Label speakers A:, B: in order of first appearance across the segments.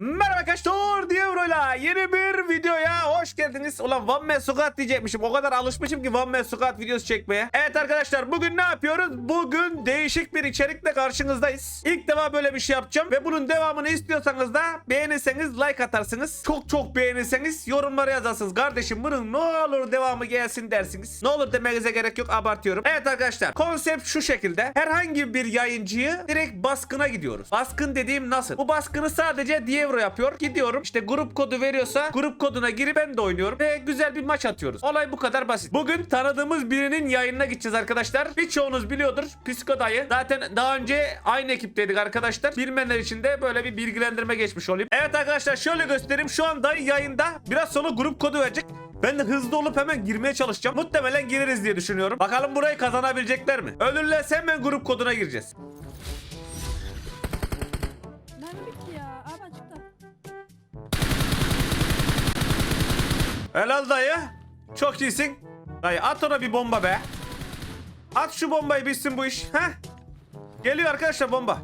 A: Merhaba arkadaşlar Diabro'yla yeni bir videoya hoş geldiniz. Ulan Van Mesukat diyecekmişim. O kadar alışmışım ki Van Mesukat videosu çekmeye. Evet arkadaşlar bugün ne yapıyoruz? Bugün değişik bir içerikle karşınızdayız. İlk defa böyle bir şey yapacağım ve bunun devamını istiyorsanız da beğenirseniz like atarsınız. Çok çok beğenirseniz yorumlara yazarsınız. Kardeşim bunun ne olur devamı gelsin dersiniz. Ne olur demenize gerek yok abartıyorum. Evet arkadaşlar konsept şu şekilde. Herhangi bir yayıncıyı direkt baskına gidiyoruz. Baskın dediğim nasıl? Bu baskını sadece diye euro yapıyor. Gidiyorum işte grup kodu veriyorsa grup koduna girip ben de oynuyorum ve güzel bir maç atıyoruz. Olay bu kadar basit. Bugün tanıdığımız birinin yayınına gideceğiz arkadaşlar. Birçoğunuz biliyordur Psiko dayı. Zaten daha önce aynı ekipteydik arkadaşlar. Bilmeyenler için de böyle bir bilgilendirme geçmiş olayım. Evet arkadaşlar şöyle göstereyim. Şu an dayı yayında. Biraz sonra grup kodu verecek. Ben de hızlı olup hemen girmeye çalışacağım. Muhtemelen gireriz diye düşünüyorum. Bakalım burayı kazanabilecekler mi? Ölürlerse hemen grup koduna gireceğiz. Helal dayı. Çok iyisin. Dayı at ona bir bomba be. At şu bombayı bitsin bu iş. Heh. Geliyor arkadaşlar bomba.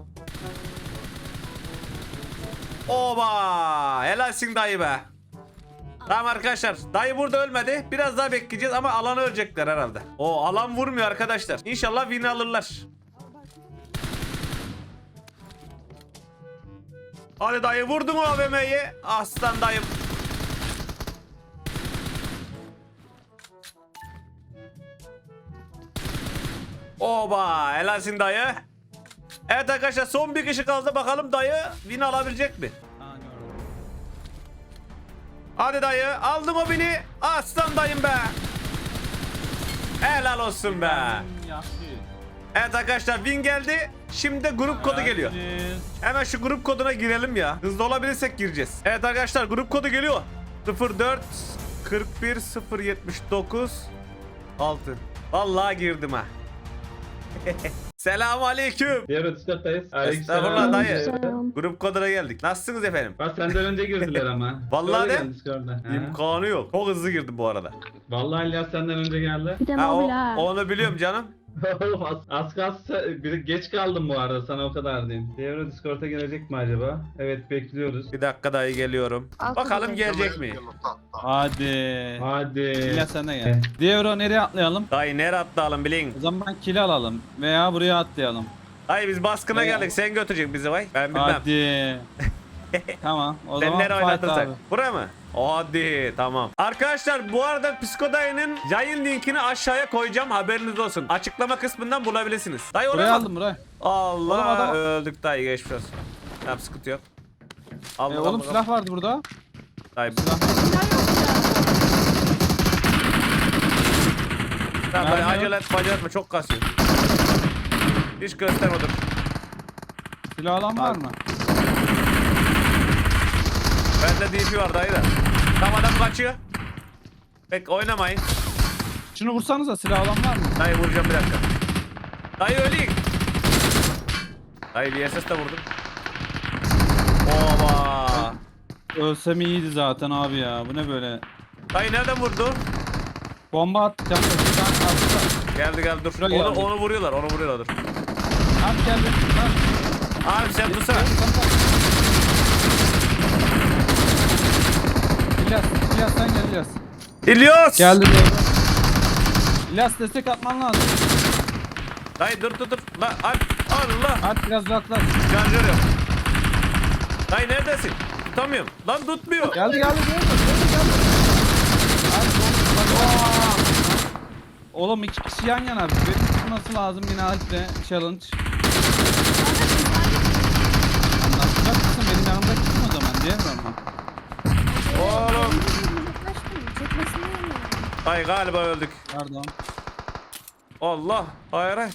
A: Oba. Helalsin dayı be. Tamam arkadaşlar. Dayı burada ölmedi. Biraz daha bekleyeceğiz ama alanı ölecekler herhalde. O alan vurmuyor arkadaşlar. İnşallah win alırlar. Hadi dayı vurdum AVM'yi. Aslan dayım. Oba helalsin dayı. Evet arkadaşlar son bir kişi kaldı bakalım dayı win alabilecek mi? Hadi dayı aldım o bini. Aslan dayım be. Helal olsun be. Evet arkadaşlar win geldi. Şimdi grup kodu geliyor. Hemen şu grup koduna girelim ya. Hızlı olabilirsek gireceğiz. Evet arkadaşlar grup kodu geliyor. 04 41 079 6. Vallahi girdim ha. Selamun aleyküm.
B: Diğer Discord'dayız.
A: Estağfurullah dayı.
C: Selam.
A: Grup koduna geldik. Nasılsınız efendim?
B: Bak senden önce girdiler ama.
A: Vallahi
B: Sonra
A: de. İmkanı yok. Çok hızlı girdim bu arada.
B: Vallahi İlyas senden önce geldi.
C: Bir de
A: Ha, o- onu biliyorum canım.
B: Oğlum az, az kalsa bir geç kaldım bu arada sana o kadar diyeyim. Devre Discord'a gelecek mi acaba? Evet bekliyoruz.
A: Bir dakika dayı geliyorum.
C: Altı
A: Bakalım gelecek mi?
D: Hadi.
B: Hadi.
D: Kila sana gel. Devro nereye atlayalım?
A: Dayı nereye atlayalım bilin.
D: O zaman ben kil alalım veya buraya atlayalım.
A: Dayı biz baskına
D: Veya-
A: geldik sen götürecek bizi vay. Ben bilmem.
D: Hadi. Tamam o
A: Sen
D: zaman
A: nereye oynatırsak. Buraya mı? Hadi tamam. Arkadaşlar bu arada Psikodayı'nın yayın linkini aşağıya koyacağım haberiniz olsun. Açıklama kısmından bulabilirsiniz. Dayı
D: Buraya
A: oraya mı?
D: aldım buraya.
A: Allah
D: Oğlum adam-
A: öldük dayı geçmiş olsun. Tamam sıkıntı yok. Al,
D: E,
A: al,
D: oğlum
A: al.
D: silah vardı burada.
A: Dayı
D: bu.
A: Tamam dayı acele et acele etme çok kasıyor. Hiç göster.
D: Silah alan var mı?
A: Bende DP var dayı da. Tam adam kaçıyor. Pek oynamayın.
D: Şunu vursanıza silah alan var mı?
A: Dayı vuracağım bir dakika. Dayı öleyim. Dayı bir SS de vurdum. Oba.
D: Ölsem iyiydi zaten abi ya. Bu ne böyle?
A: Dayı nereden vurdu?
D: Bomba atacağım.
A: Geldi geldi dur. Onu, onu vuruyorlar onu vuruyorlar dur.
D: Abi geldi. Abi
A: sen
D: tutsana. İlyas'tan gel İlyas.
A: İlyas!
D: Geldim abi. İlyas destek atman lazım.
A: Dayı dur dur dur. La, al, Allah!
D: At biraz uzaklaş.
A: Şarjör yok. Dayı neredesin? Tutamıyorum. Lan tutmuyor.
D: Geldi geldi geldi. Geldi geldi. Abi, bak, aa! Oğlum iki kişi yan yana. Benim çıkması lazım yine Alp'le. Challenge. Anlaşacak mısın? Benim yanımda çıkma o zaman. Diyemem ben.
A: Oğlum. Ay galiba öldük.
D: Pardon.
A: Allah. Hayır hayır.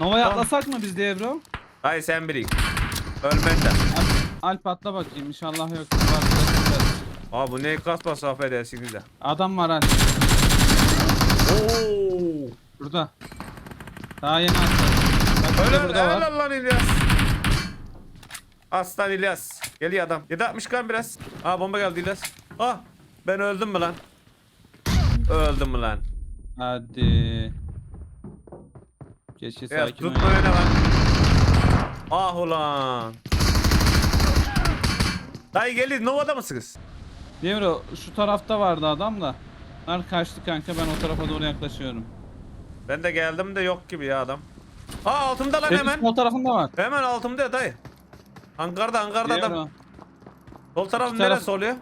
D: Nova'ya atlasak mı biz diye bro?
A: Hayır sen birik. Ölmen de.
D: Alp, Alp atla bakayım inşallah yok. Var, biraz-
A: bu ne kasması affedersiniz de.
D: Adam var Alp.
A: Oo.
D: Burada. Daha yeni atladı. Bak
A: Öl
D: burada,
A: lan İlyas. Aslan İlyas. Geliyor adam. 760 kan biraz. Aa bomba geldi İlyas. Ah ben öldüm mü lan? Öldüm lan.
D: Hadi. Keşke
A: Evet
D: sakin
A: tutma oynayalım. beni lan. Ah ulan. Dayı gelin Nova'da mısınız?
D: Devro şu tarafta vardı adam da. Onlar kaçtı kanka ben o tarafa doğru yaklaşıyorum.
A: Ben de geldim de yok gibi ya adam. Aa altımda lan Hemen.
D: hemen. Tarafında var.
A: Hemen altımda ya dayı. Hangarda hangarda adam.
D: Devro.
A: Sol taraf
D: İki taraf-
A: oluyor?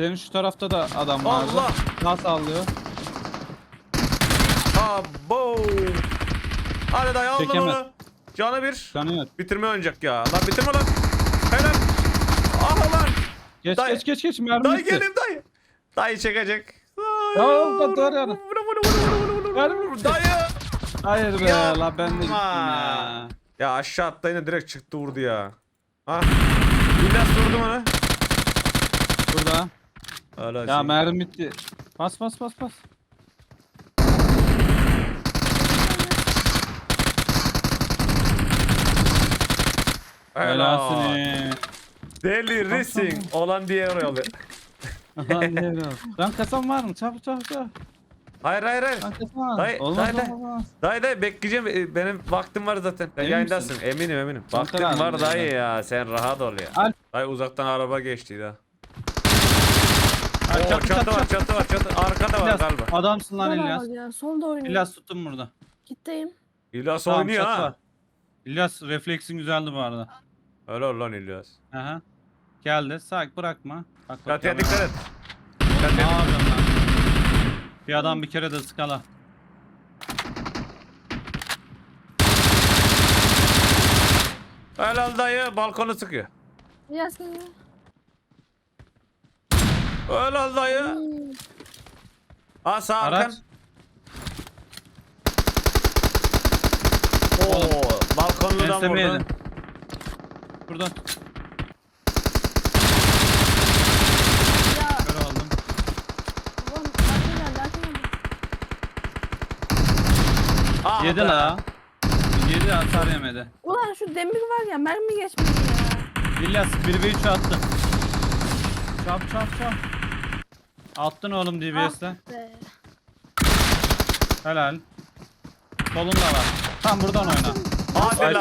D: Senin şu tarafta da adam vardı.
A: Allah!
D: Sağ sallıyor.
A: Abo. Hadi dayı aldın
D: Çekemez.
A: onu. Canı bir.
D: Kanıyor.
A: Bitirme oynayacak ya. Lan bitirme lan. Helal. Ah lan.
D: Geç
A: Dayı-
D: geç geç geç mermi
A: Dayı
D: bitti.
A: gelin dayı. Dayı çekecek.
D: Tamam, dur, dur, yani.
A: Vuru, vuru, vuru, vuru, vuru,
D: Mermi
A: vuru.
D: bitti.
A: Dayı.
D: Hayır be
A: Ya,
D: la ben de gittim
A: ma.
D: ya.
A: Ya aşağı atlayınca direkt çıktı vurdu ya. Ah. İlyas vurdum onu.
D: Burada.
A: Öyle
D: Ya
A: şey.
D: mermi bitti. Bas bas bas bas.
A: Helal.
D: Helalsın.
A: Delirisin. Olan diye oraya alıyor.
D: Lan devre. Lan kasam var mı? Çabuk çabuk çabuk.
A: Hayır hayır hayır.
D: Lan kasam var.
A: Dayı,
D: Olmaz
A: dayı, dayı.
D: olmaz.
A: Dayı dayı bekleyeceğim. Ee, Benim vaktim var zaten. Sen
D: Emin
A: yayındasın.
D: misin?
A: Eminim eminim. Vaktim
D: tamam,
A: var dayı ya. Sen rahat ol ya.
D: Al.
A: Dayı uzaktan araba geçti ya.
D: Ay, çatı,
A: çatı,
D: çatı,
A: var
D: çatı.
A: var çatı. Arkada var
D: İlyas,
A: galiba.
D: Adamsın lan
C: Sol
D: İlyas.
C: abi ya. Solda oynuyor.
D: İlyas tuttum burada.
C: Gitteyim.
A: İlyas
D: Tamam,
A: oynuyor
D: çatı
A: ha.
D: İlyas refleksin güzeldi bu arada.
A: Öyle ol lan İlyas.
D: Aha. Geldi. Sak bırakma. Bak bak.
A: Çatıya dikkat et.
D: Ne yapıyorsun lan? Bir adam bir kere de skala.
A: Helal dayı balkonu sıkıyor.
C: Yasin ya.
A: Helal dayı. Ha sağ
D: Araç.
A: arkan. Oo, balkonludan
D: Ensemeydi.
A: vurdu.
D: Buradan.
C: Ya.
D: Kör aldım.
C: Ulan arka geldi arka geldi.
A: Ah
D: Yedi
A: be.
D: la. Yedi hasar yemedi.
C: Ulan şu demir var ya mermi geçmedi ya.
D: İlyas 1 ve 3 attı. Çap çap çap. Attın oğlum DBS'le.
C: Ah be.
D: Helal. Solunda var. Tam buradan oyna.
A: Hadi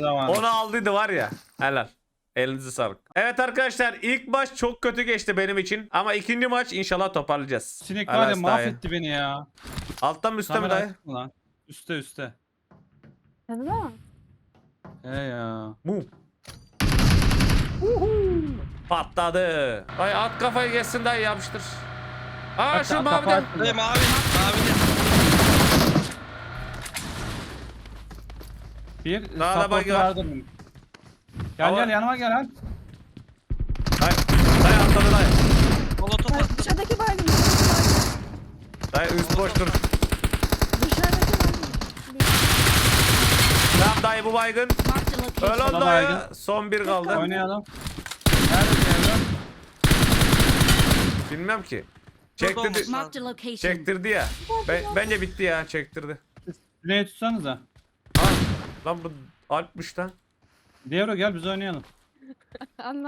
A: lan.
D: var.
A: Onu aldıydı var ya. Helal. Elinize sağlık. Evet arkadaşlar ilk maç çok kötü geçti benim için. Ama ikinci maç inşallah toparlayacağız.
D: Sinek var ya
A: dayı.
D: mahvetti beni ya.
A: Alttan mı üstte mi
D: Kamera
A: dayı?
D: lan? Üste üste.
C: Hadi lan.
D: He ya.
A: Mu. Patladı. Dayı at kafayı geçsin dayı yapıştır. Aa
D: At-
A: şu
D: at
A: maviden.
D: at.
E: Hey mavi, mavi de.
D: Bir
A: Daha da bagi var.
D: Gel
A: Ama-
D: gel yanıma gel al.
A: Dayı, dayı atladı dayı.
E: Molotof attım.
C: dışarıdaki baygın. dışarıdaki
A: Dayı üst boş dur.
C: Dışarıdaki baygın.
A: Tamam dayı bu baygın. Öl on dayı. Son bir kaldı.
D: Oynayalım. Nerede Devran?
A: Bilmem ki. Çektirdi.
F: Marked a location.
A: çektirdi ya. Ben, bence bitti ya çektirdi.
D: Güney'i tutsanıza.
A: Ha, lan bu Alp'miş lan.
D: Devro gel biz oynayalım.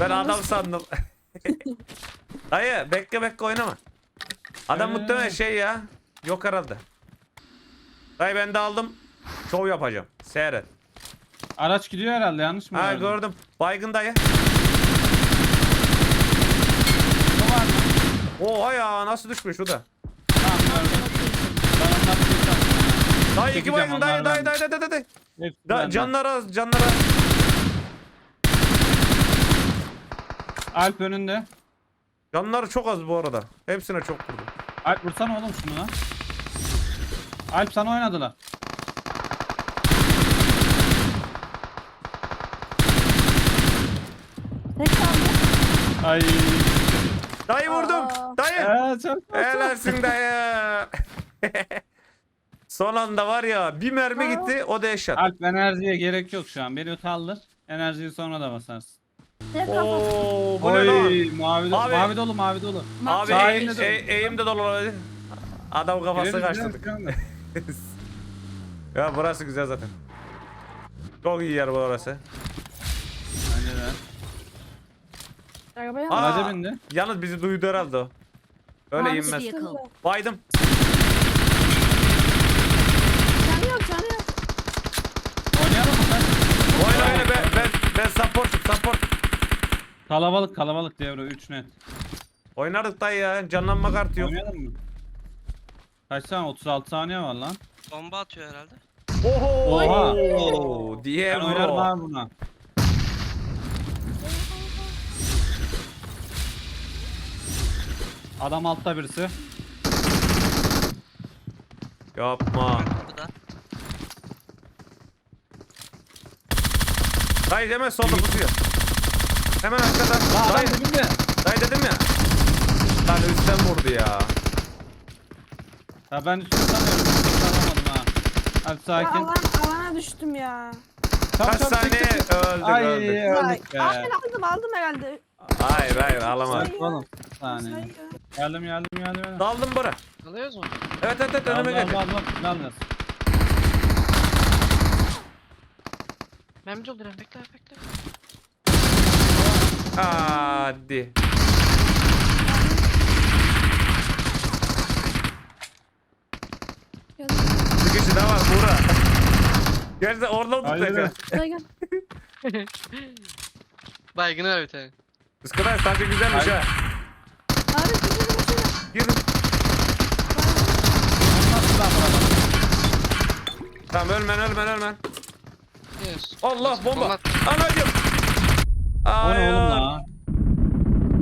A: Ben adam sandım. Dayı bekle bekle oynama. Adam
D: Ee.
A: muhtemelen şey ya. Yok herhalde. Dayı ben de aldım. Şov yapacağım. Seyret.
D: Araç gidiyor herhalde yanlış mı?
A: Ha
D: gördüm?
A: gördüm. Baygın dayı.
D: Bu var mı?
A: Oha ya nasıl düşmüş şu da.
D: Tamam gördüm. Ben onları çekeceğim.
A: Dayı iki
D: Çekeceğim
A: baygın dayı dayı
D: onlardan.
A: dayı dayı dayı. dayı.
D: Hepsi
A: Da,
D: benden.
A: canlar az canlar az.
D: Alp önünde.
A: Canları çok az bu arada. Hepsine çok vurdum.
D: Alp vursana oğlum şunu lan. Alp sana oynadılar.
C: Tek kaldı.
D: Ay.
A: Dayı vurdum.
C: Aa.
A: Dayı.
D: Ee, çok.
A: Helalsin dayı. Son anda var ya bir mermi
C: Aa.
A: gitti o da eşat.
D: Alp enerjiye gerek yok şu an. Beni kaldır. Enerjiyi sonra da basarsın.
C: Kaldı.
A: Oo bu ne lan?
D: Oy mavi, do
A: Abi.
D: mavi dolu mavi dolu.
A: Abi
D: Sahilde
A: e-
D: de-
A: e- eğim de dolu olabilir. Adam kafası kaçtırdık.
D: gireriz.
A: ya burası güzel zaten. Çok iyi yer bu orası.
D: Bence de.
C: Arabaya
A: Aa,
D: Araca bindi.
A: Yalnız bizi duydu herhalde o. Öyle inmez.
F: vehicle.
A: Baydım.
C: Canı yok canı yok.
D: Oynayalım mı sen?
A: Oyna oyna ben ben ben supportum support.
D: Kalabalık kalabalık devre 3 net.
A: Oynardık dayı ya. Canlanma kartı yok.
D: Oynayalım mı? Kaç saniye? 36 saniye var lan.
E: Bomba atıyor herhalde.
A: Oho.
D: Oha.
A: Diye
D: Ben oynarım abi buna. Adam altta birisi.
A: Yapma.
E: Kapıda.
A: Dayı hemen solda pusuyor. Hemen arkada.
D: Lan adam
A: Dayı,
D: dibinde.
A: dayı dedim ya. Lan üstten vurdu ya.
D: Ya ben üstüne sanıyorum. Üstüne alamadım ha. Hadi
C: Ya
D: sakin.
C: alan, alana düştüm ya.
A: Kaç
D: çabuk,
A: saniye
D: çek, çek.
A: öldük
D: Ay
A: öldük.
D: öldük be.
C: Ay, aldım aldım herhalde.
A: Hayır hayır alamadım.
C: Sayı.
D: Oğlum. bir Saniye.
C: Sayı.
D: Geldim geldim geldim. geldim.
A: Daldım bura.
E: Alıyoruz mu?
A: Evet evet evet önüme geldi.
D: Allah. Yalnız.
E: Ben bir dolduruyorum. Bekle bekle.
A: Hadi.
C: Gel,
A: Bir kişi daha var Buğra. Gerçi orada
D: Hayır,
A: tutacak.
C: gel, gel.
E: Baygını var bir tane.
A: Iskıdaş sanki güzelmiş
D: Hayır.
A: ha. Girin. Tamam ölmen ölmen ölmen.
E: Yes.
A: Allah bomba.
E: at.
A: Anacım.
D: O ne
A: Hayır.
D: oğlum la?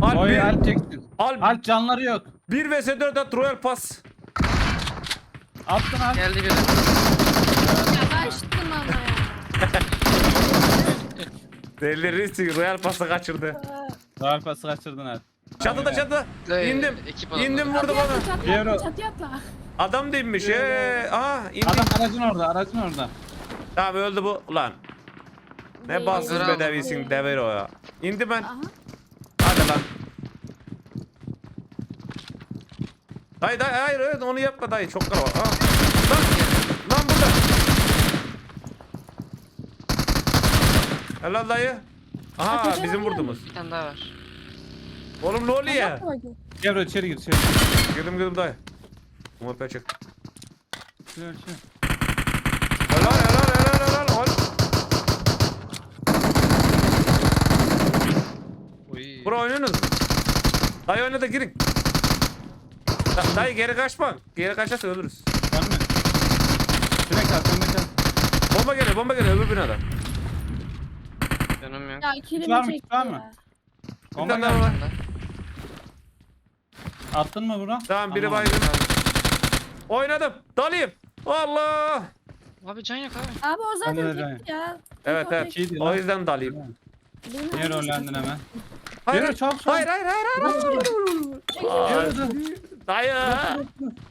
A: Al
D: Oy
A: bir,
D: Alp çektin.
A: al
D: Alp canları yok.
A: 1 vs 4 at Royal Pass.
D: Attın Alp.
E: Geldi biri.
C: Ya kaçtım ama ya.
A: Delirirsin Royal Pass'ı kaçırdı.
D: Royal Pass'ı kaçırdın Alp.
A: Çatıda çatıda.
E: Ee,
A: İndim.
E: ekip adamları.
A: İndim vurdu bana.
C: atla atla.
A: Adam değilmiş. Ee, aha indim.
D: Adam aracın orada, aracın orada.
A: Tamam öldü bu. Ulan. Ne bassız
E: Bravo.
A: bedevisin dever o ya. İndi ben.
C: Aha.
A: Hadi lan. Dayı dayı hayır evet onu yapma dayı çok kalabalık. Aa. Lan. Lan burada. Helal dayı. Aha bizim vurdumuz.
E: Bir tane daha var.
A: Oğlum ne oluyor?
D: Gel buraya içeri gir, içeri gir.
A: Girdim girdim dayı. Umut.
D: Şöyle, şöyle.
A: Helal helal helal helal. Oy.
E: Oy.
A: Bura oynuyorsunuz mu? Dayı oyna da girin. Da- dayı geri kaçma. Geri kaçarsa ölürüz.
D: Var mı? Direkt at, direkt at.
A: Bomba geliyor bomba geliyor öbür binada.
E: Canım yok.
C: Ya
D: var mı,
C: kilimi çekti
D: var mı?
C: ya.
D: Bomba
A: tane daha
D: geldi. Attın mı buna?
A: Tamam biri
D: Tamam.
A: baygın. Oynadım. Dalayım. Allah.
E: Abi can yok abi.
C: Abi o zaten
D: öyle.
C: tekti ya.
A: Evet evet.
D: İyiydi
A: O
D: lan.
A: yüzden dalayım.
C: Benim
D: Niye rollendin hemen?
A: Hayır
D: Yürü,
A: hayır.
D: çabuk, çabuk.
A: Hayır hayır hayır. hayır. Aa,
D: Yürü,
A: Dayı.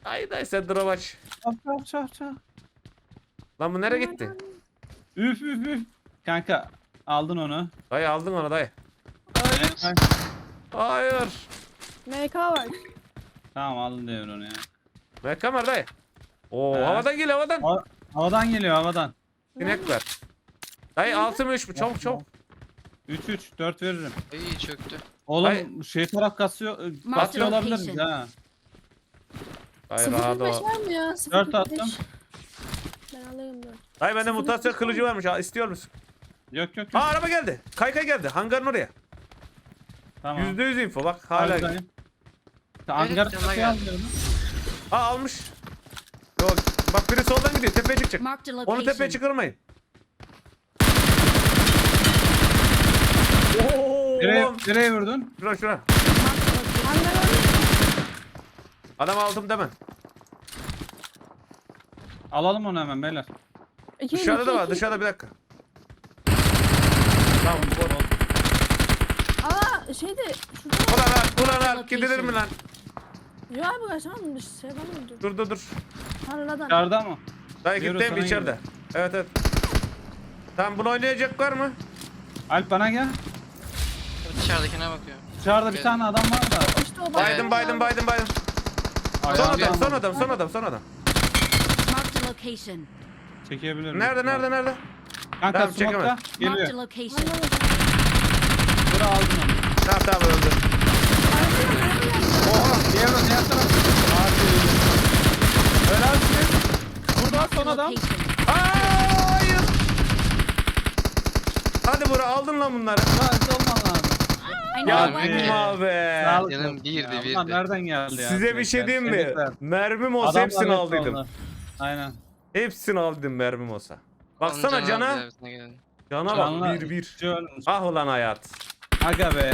A: Dayı dayı sen drop aç.
D: Çap çap çap çap.
A: Lan bu nereye gitti?
D: Üf üf üf. Kanka aldın onu.
A: Dayı aldın onu dayı.
D: Hayır.
A: Hayır.
C: MK var.
D: Tamam aldın devir onu ya.
A: Ne kamera dayı? Oo
D: He.
A: havadan gel havadan.
D: Hava- Havadan geliyor havadan.
A: Sinek ver. Dayı altı mı üç mü? Çabuk çabuk.
D: 3 3 4 veririm.
E: İyi çöktü.
D: Oğlum
A: Hayır.
D: şey taraf kasıyor, kasıyor olabilir miyiz ha?
A: Dayı rahat
C: 0.45
A: ol.
C: var mı ya?
D: Dört
C: 0.45.
D: attım.
C: Ben alayım dur.
A: Dayı bende mutasyon kılıcı varmış. Ha, istiyor musun?
D: Yok yok
A: Aa
D: yok.
A: araba geldi. Kaykay geldi. Hangarın oraya.
D: Tamam.
A: Yüzde yüz info bak hala.
D: Harbiden. Hangar
E: yanına
D: kapıyı
E: geldi.
D: almıyorum.
A: Aa almış. Yok bak biri soldan gidiyor tepeye çıkacak.
F: Marked a
A: Onu
F: location.
A: tepeye çıkarmayın. Oo,
D: Nereye, vurdun?
A: Şura şura. Adam aldım deme.
D: Alalım onu hemen beyler.
C: İki,
A: Dışarıda
C: iki,
A: da var
C: iki.
A: dışarıda bir dakika. Tamam.
C: Aa şeyde şurada.
A: Ulan al ulan al gidilir mi lan?
C: Yok abi kaçamam bir şey var mı? Dur.
A: Dur dur.
C: Tarladan.
D: Dışarıda mı?
A: Dayı
D: Yürü,
A: gittim
D: sana
A: içeride. Evet evet. Tamam bunu oynayacak var mı?
D: Alp bana gel.
E: Dışarıdakine bakıyor.
D: Dışarıda bir tane adam var da.
C: İşte o
A: Baydım baydım baydım baydım. Son
D: Ayağını
A: adam son adam son adam son adam.
F: Marked a location.
D: Çekebilirim.
A: Nerede nerede nerede?
D: Kanka
A: Tamam,
D: smoke'ta
A: çekemem.
F: Marked
D: geliyor.
F: a location.
D: Bura aldın onu.
A: Tamam tamam öldü.
D: Diğer taraf. Hadi. Helalsin. Burada
F: Marked
D: son adam.
A: Hayır. Hadi Bura aldın lan bunları.
D: Hadi
A: Yapma
F: one
E: Abi.
F: kill.
A: be.
D: Sağlık
E: Canım
D: olsun
E: birdi,
D: ya.
E: birdi.
D: Ulan nereden geldi ya?
A: Size bir şey diyeyim mi?
D: Tebrikler.
A: Mermim olsa
D: Adamlar
A: hepsini
D: hep
A: aldıydım.
D: Aynen.
A: Hepsini aldım mermim olsa. Baksana cana. Cana bak bir bir.
D: iki ölmüş.
A: Ah ulan hayat.
D: Aga be.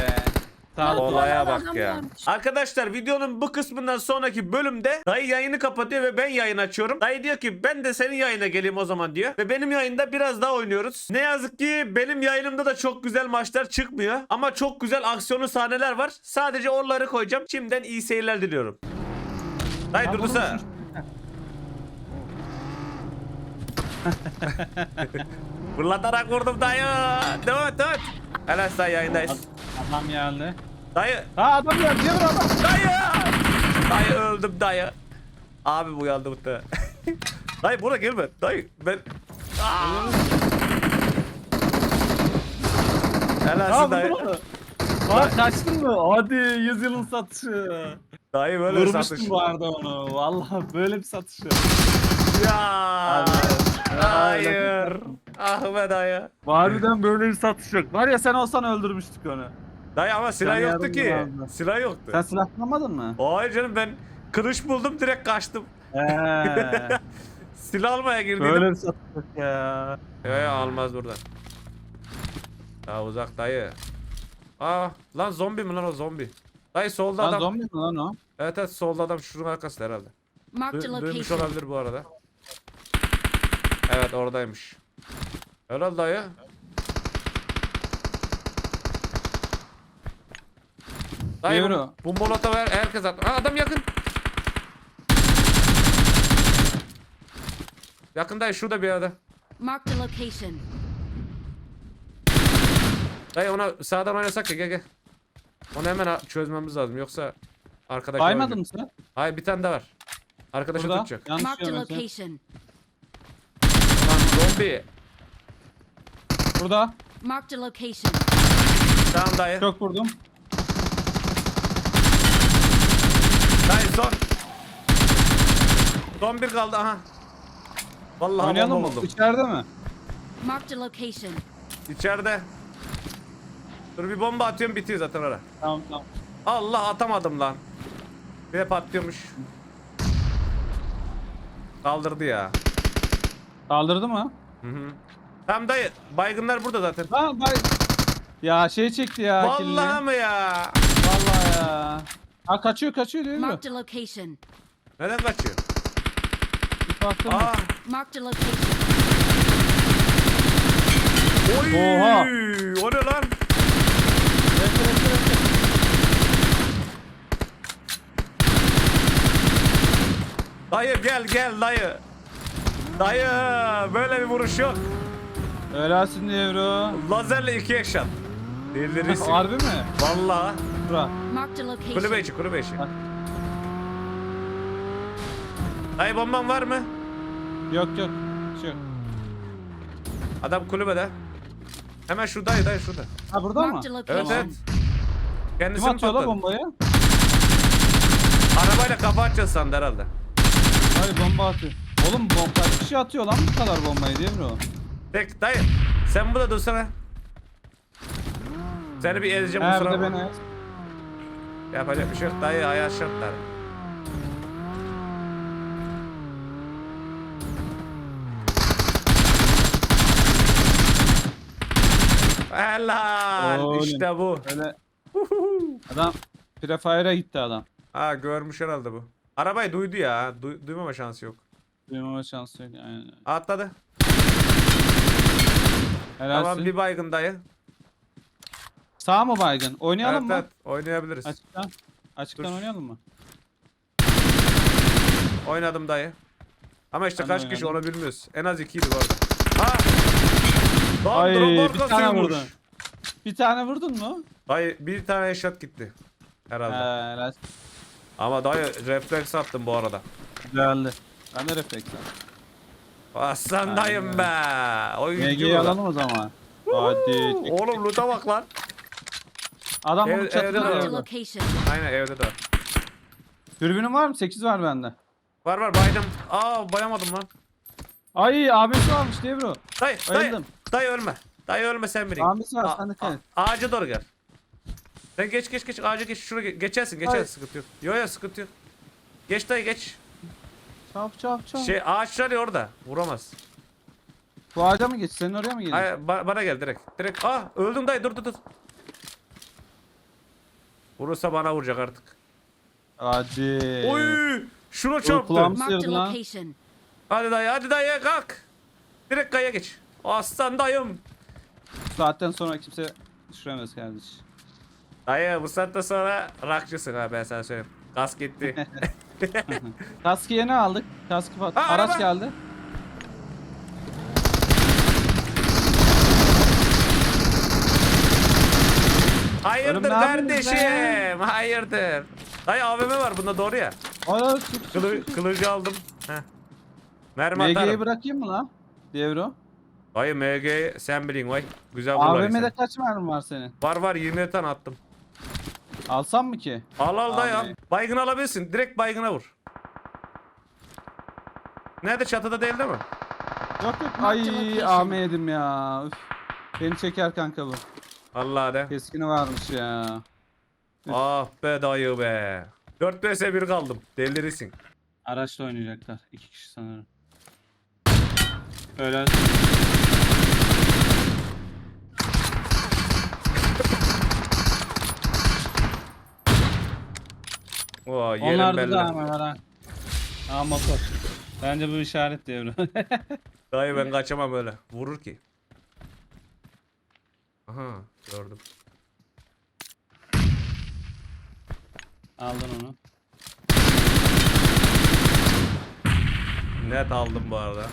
D: Olsun.
A: Olaya bak ya. Arkadaşlar videonun bu kısmından sonraki bölümde dayı yayını kapatıyor ve ben yayın açıyorum. Dayı diyor ki ben de senin yayına geleyim o zaman diyor. Ve benim yayında biraz daha oynuyoruz. Ne yazık ki benim yayınımda da çok güzel maçlar çıkmıyor. Ama çok güzel aksiyonlu sahneler var. Sadece oraları koyacağım. Şimdiden iyi seyirler diliyorum. Dayı durdursana. Fırlatarak vurdum dayı. Dört dört. Helal sana yayındayız.
D: Adam geldi.
A: Dayı.
D: Ha adam geldi. Diyor adam.
A: Dayı. Dayı öldüm dayı. Abi bu yandı muhtemelen. dayı buna gelme. Dayı ben... Aa! Helalsin
D: Ha
A: dayı.
D: Bak kaçtın mı? Hadi 100 yılın satışı.
A: Dayı böyle
D: Vurmuştum
A: satış.
D: bu arada onu. Vallahi böyle bir satış.
A: Ya. Hayır. Ah be dayı.
D: Harbiden böyle bir satış yok. Var ya sen olsan öldürmüştük onu.
A: Dayı ama silah
D: Sen
A: yoktu
D: yardım
A: ki.
D: lazım.
A: Silah yoktu.
D: Sen silah bulamadın mı?
A: Hayır canım ben kılıç buldum direkt kaçtım.
D: Eee.
A: Silah almaya girdim.
D: böyle bir satış yok ya.
A: Yo almaz buradan. Daha uzak dayı. Aa lan zombi mi lan o zombi? Dayı solda
D: Lan
A: adam.
D: zombi mi lan o?
A: Evet evet solda adam şunun arkasında herhalde.
F: Marked a
A: Du- duymuş
F: location.
A: olabilir bu arada. Evet oradaymış. Herhalde dayı. Dayı bu,
D: Devro.
A: bu molota ver herkes at. Aa, adam yakın. Yakın dayı şurada bir yerde.
F: Marked a location.
A: Dayı ona sağdan oynasak ya gel gel. Onu hemen a- çözmemiz lazım yoksa arkadaş
D: Baymadın mı sen?
A: Hayır bir tane daha var. Arkadaşı
D: Burada.
A: tutacak.
D: Yanlış
F: Marked a
D: görmüyorsun.
F: location.
A: Lan zombi.
D: Burada.
F: Marked a location.
A: Tamam dayı.
D: Çok vurdum.
A: Dayı son. Son bir kaldı aha. Vallahi
D: Oynayalım
A: bomba
D: mı?
A: buldum.
D: İçeride mi?
F: Marked a location.
A: İçeride. Dur bir bomba atıyorum bitiyor zaten orada.
D: Tamam tamam.
A: Allah atamadım lan. Bir de patlıyormuş. Kaldırdı ya.
D: Kaldırdı mı?
A: Hı hı. Tamam dayı. Baygınlar burada zaten.
D: Ha bay. Ya şey çekti ya.
A: Vallahi
D: killi.
A: mı ya?
D: Vallahi ya. Ha kaçıyor kaçıyor değil mi?
F: Marked a location.
A: Neden kaçıyor?
D: Bir baktım.
A: Aa.
F: Marked a location.
A: Oy!
D: Oha.
A: O ne lan?
D: Bekle, bekle, bekle.
A: Dayı gel gel dayı. Dayı böyle bir vuruş yok.
D: Helalsin Devro.
A: Lazerle iki eşat. Delirirsin.
D: Harbi mi?
A: Vallahi.
D: Bura.
F: Marked a location.
A: Kulübe içi kulübe içi.
D: Bak.
A: Dayı bomban var mı?
D: Yok yok. Şu.
A: Adam kulübede. Hemen şuradaydı dayı şurada.
D: Ha burada mı?
F: Marked a
A: Evet
F: location.
A: evet.
D: Kim
A: Kendisini
D: atıyor la
A: patladı.
D: bombayı?
A: Arabayla kafa atacağız sandı herhalde.
D: Hayır bomba atıyor. Oğlum bomba kaç kişi atıyor lan bu kadar bombayı değil mi o?
A: Tek dayı. Sen burada dursana. Seni bir ezeceğim kusura
D: Nerede
A: bakma.
D: beni?
A: Yapacak bir şey yok dayı hayat şartlar. Helal
D: Oğlum.
A: işte bu.
D: Öyle. adam Prefire'a gitti adam.
A: Ha görmüş herhalde bu. Arabayı duydu ya. Du- duymama şansı yok.
D: Duymama şansı yok. Aynen.
A: Atladı.
D: Helalsin.
A: Tamam bir baygın dayı.
D: Sağ mı baygın? Oynayalım
A: Evet,
D: mı?
A: evet oynayabiliriz.
D: Açıktan. Açıktan
A: Dur.
D: oynayalım mı?
A: Oynadım dayı. Ama işte
D: Ben
A: kaç
D: de
A: kişi
D: oynadım.
A: onu bilmiyoruz. En az ikiydi bu arada. Ha! Lan
D: Ay, bir tane vurdun. Bir tane vurdun mu?
A: Dayı bir tane eşat gitti. Herhalde.
D: He, helal.
A: Ama dayı refleks attım bu arada.
D: Güzeldi. Ben de refleks aldım.
A: Aslan dayım
D: Aynen.
A: be. Oyuncu
D: MG'yi
A: bu.
D: alalım o zaman. Hadi.
A: Oğlum loot'a bak lan.
D: Adam
A: Ev-
D: bunun
A: evde
D: çatısında
A: de
F: Marked a
D: orada.
F: location.
A: Aynen evde de var.
D: Dürbünün var mı? 8 var bende.
A: Var var baydım. Aa bayamadım lan.
D: Ay abisi varmış diye bro.
A: Dayı dayı.
D: Bayıldım.
A: Dayı ölme. Dayı ölme sen biri.
D: Abisi var sen de kal.
A: Ağaca doğru gel. Sen geç geç geç ağaca geç şuraya ge- geçersin geçersin
D: Hayır.
A: sıkıntı yok. Yo yo sıkıntı yok. Geç dayı geç.
D: Çap çap çap.
A: Şey ağaçlar ya orada. Vuramaz.
D: Bu ağaca mı geç? Senin oraya mı geliyor?
A: Hayır ba- bana gel direkt. Direkt. Ah öldüm dayı dur dur dur. Vurursa bana vuracak artık.
D: Hadi.
A: Oy! Şuna çarptı.
D: kulağım-
F: Marked a location.
A: Hadi dayı hadi dayı kalk. Direkt kaya geç. Aslan dayım.
D: Saatten sonra kimse düşüremez kardeş.
A: Dayı bu saatte sonra rakçısın ha ben sana söyleyeyim. Gaz gitti.
D: Kaskı yeni aldık. Kaskı pat. Araç
A: araba.
D: geldi.
A: Hayırdır
D: Oğlum ne yapıyorsunuz
A: kardeşim? Hayırdır. Dayı AVM var bunda doğru ya.
D: Aa, çık,
A: Kılı, kılıcı aldım. Heh. Mermi
D: MG'yi
A: atarım.
D: bırakayım mı lan? Devro.
A: Dayı MG sen bilin vay. Güzel vurlar
D: AVM'de
A: sen.
D: kaç mermi var senin?
A: Var var 20 tane attım.
D: Alsam mı ki?
A: Al al al.
D: Abi.
A: Baygın alabilirsin. Direkt baygına vur. Nerede çatıda değil değil mi?
D: Yok yok. Ay. AM yedim ya. Üf. Beni çeker kanka bu.
A: Allah de.
D: Keskini varmış ya.
A: Ah be dayı be. 4 vs 1 kaldım. Delirirsin.
D: Araçla oynayacaklar. İki kişi sanırım. Öyle.
A: Oo yerim
D: Onlarda
A: belli.
D: da AM var ha. Aa motor. Bence bu işaret devro.
A: Dayı ben kaçamam öyle. Vurur ki. Aha gördüm.
D: Aldın onu.
A: Net aldım bu arada.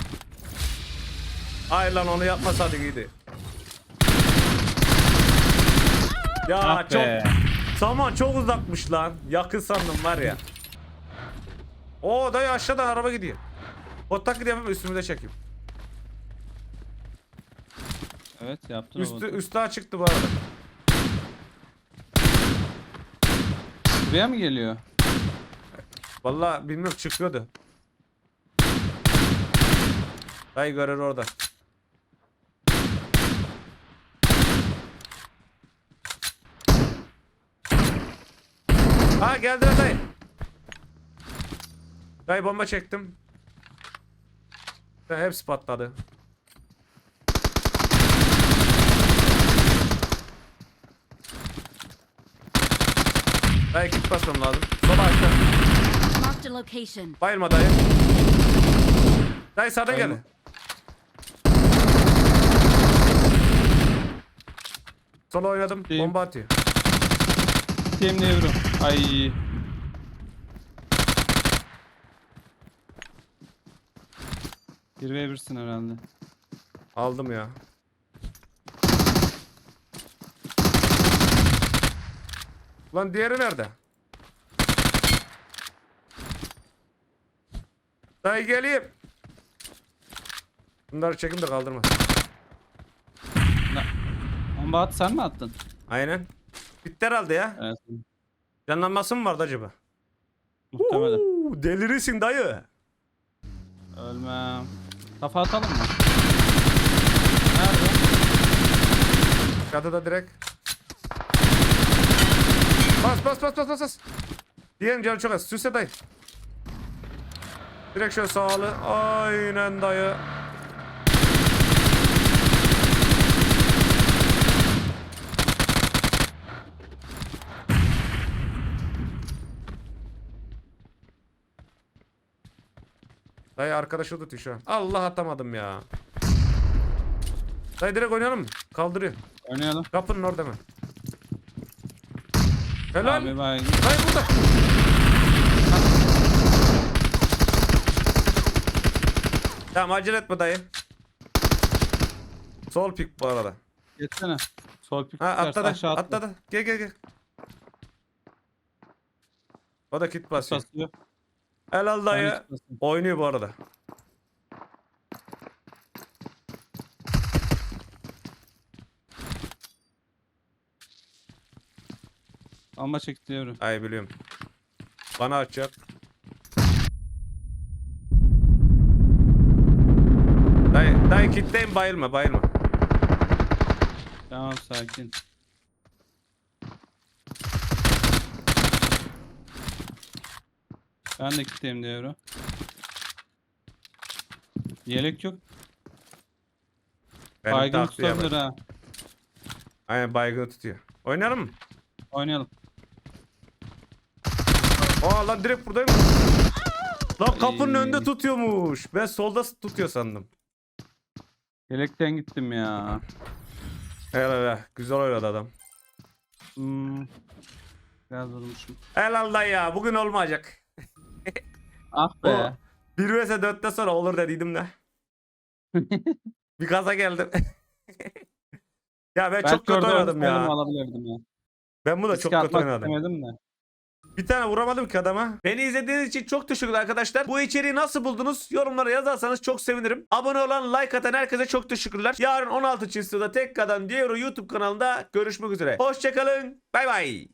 A: Ay lan onu yapmasaydık iyiydi. Ya
D: Ah
A: çok
D: be.
A: Saman çok uzakmış lan. Yakın sandım var ya. Oo dayı aşağıdan araba gidiyor. O taklidi yapayım üstümü de çekeyim.
D: Evet yaptın o
A: Üstü,
D: botu.
A: üstü açıktı bu arada.
D: Buraya mı geliyor?
A: Vallahi bilmiyorum çıkıyordu. Dayı görür orada. Ha geldiler dayı. Dayı bomba çektim. Dayı hepsi patladı. Dayı kit basmam lazım. Sola aşağı.
F: Marked a location.
A: Bayılma dayı. Dayı sağdan
D: Bayılma.
A: gel. Sola oynadım. Bomba atıyor.
D: Team devro. Ay. Bir ve birsin herhalde.
A: Aldım ya. Lan diğeri nerede? Dayı geleyim. Bunları çekim de kaldırma.
D: Bomba at sen mi attın?
A: Aynen. Bitti herhalde ya.
D: Evet.
A: Canlanması mı vardı acaba?
D: Muhtemelen.
A: Delirirsin dayı.
D: Ölmem. Kafa atalım mı? Nerede?
A: Çatıda direkt. Bas bas bas bas bas bas. Diyelim canı çok az. Süsle dayı. Direkt şöyle sağlı. Aynen dayı. Dayı arkadaşı tutuyor şu an. Allah atamadım ya. Dayı direkt oynayalım mı? Kaldırıyor.
D: Oynayalım.
A: Kapının orada mı? Helal.
D: Abi bay.
A: Dayı burada. Tamam acele etme dayı. Sol pik bu arada.
D: Geçsene. Sol pik
A: Ha atladı.
D: aşağı atla.
A: Atladı. Gel gel gel. O da kit basıyor.
D: Basıyor.
A: Helal dayı. Oynuyor bu arada.
D: Ama çekti.
A: Ay biliyorum. Bana açacak. Dayı, dayı kitleyim bayılma bayılma.
D: Tamam sakin. Ben de kitleyim Devro. Yelek yok.
A: Benim
D: Baygın tutabilir ha.
A: Aynen baygını tutuyor. Oynayalım mı?
D: Oynayalım.
A: Aa lan direkt buradayım. Lan kapının
D: Ay.
A: önünde tutuyormuş. Ben solda tutuyor sandım.
D: Yelekten gittim ya.
A: Helal helal. Güzel oynadı adam.
D: Hmm. Biraz vurmuşum.
A: Helal lan ya. Bugün olmayacak.
D: Ah be.
A: 1 vs 4'ten sonra olur dediydim de. bir gaza geldim. ya ben çok kötü oynadım ya.
D: Alabilirdim ya.
A: Ben bu da çok kötü oynadım.
D: de.
A: Bir tane vuramadım ki adama. Beni izlediğiniz için çok teşekkürler arkadaşlar. Bu içeriği nasıl buldunuz? Yorumlara yazarsanız çok sevinirim. Abone olan, like atan herkese çok teşekkürler. Yarın 16 Çinsto'da tek kadın diğer YouTube kanalında görüşmek üzere. Hoşçakalın. Bay bay.